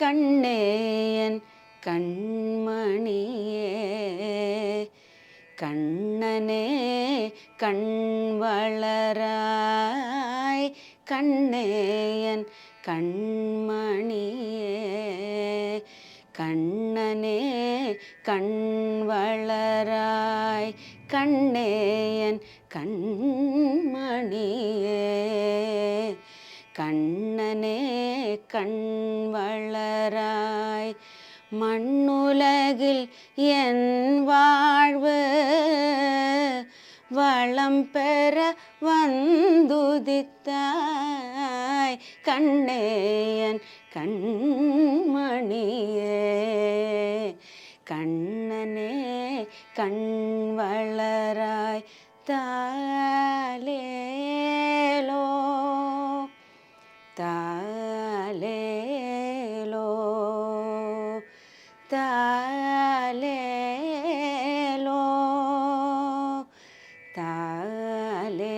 கண்ணேயன் கண்மணியே. கண்ணனே கண்வளராய் கண்ணேயன் கண்மணியே. கண்ணனே கண்வளராய் கண்ணேயன் கண்மணியே. கண்ணனே கண் வளராய். மண்ணுலகில் என் வாழ்வு வளம் பெற வந்துதித்தாய். கண்ணேயன் கண்மணியே. கண்ணனே கண் வளராய். தாலே താലേലോ താലേലോ താലേ